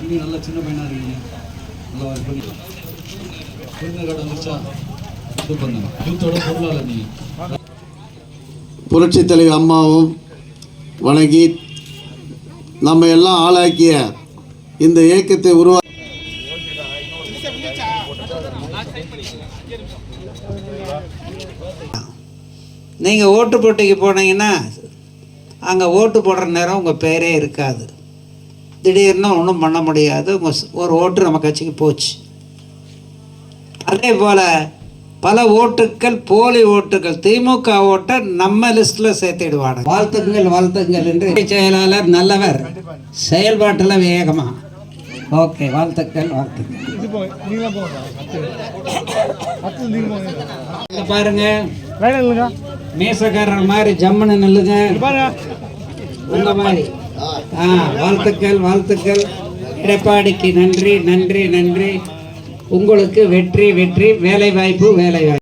தம்பி நல்ல சின்ன பையனா இருக்கீங்க. நல்லா ஒர்க் பண்ணி புரிந்த கார்டு வந்துருச்சா? சூப்பருங்க யூத்தோட பொருளாளர் நீங்கள் புரட்சி தலைவி அம்மாவும் வணங்கி நம்ம எல்லாம் ஆளாக்கிய இந்த இயக்கத்தை உருவா நீங்கள் ஓட்டு போட்டிக்கு போனீங்கன்னா அங்கே ஓட்டு போடுற நேரம் உங்கள் பேரே இருக்காது. திடீர்னு ஒன்றும் பண்ண முடியாது. ஒரு ஓட்டு நம்ம கட்சிக்கு போச்சு. அதே போல் பல ஓட்டுக்கள் போலி ஓட்டுகள் திமுக ஓட்டை நம்ம லிஸ்ட்டில் சேர்த்திடுவாங்க வாழ்த்துங்கள் வாழ்த்துங்கள் என்று செயலாளர் நல்லவர். செயல்பாட்டில் வேகமா. ஓகே வாழ்த்துக்கள் வாழ்த்துக்கள். பாருங்க. மீசக்காரர் மாதிரி ஜம்முன்னு நில்லுங்க. உங்க மாதிரி. ஆ வாழ்த்துக்கள் வாழ்த்துக்கள். எடப்பாடிக்கு நன்றி நன்றி நன்றி. உங்களுக்கு வெற்றி வெற்றி வேலை வாய்ப்பு வேலை வாய்ப்பு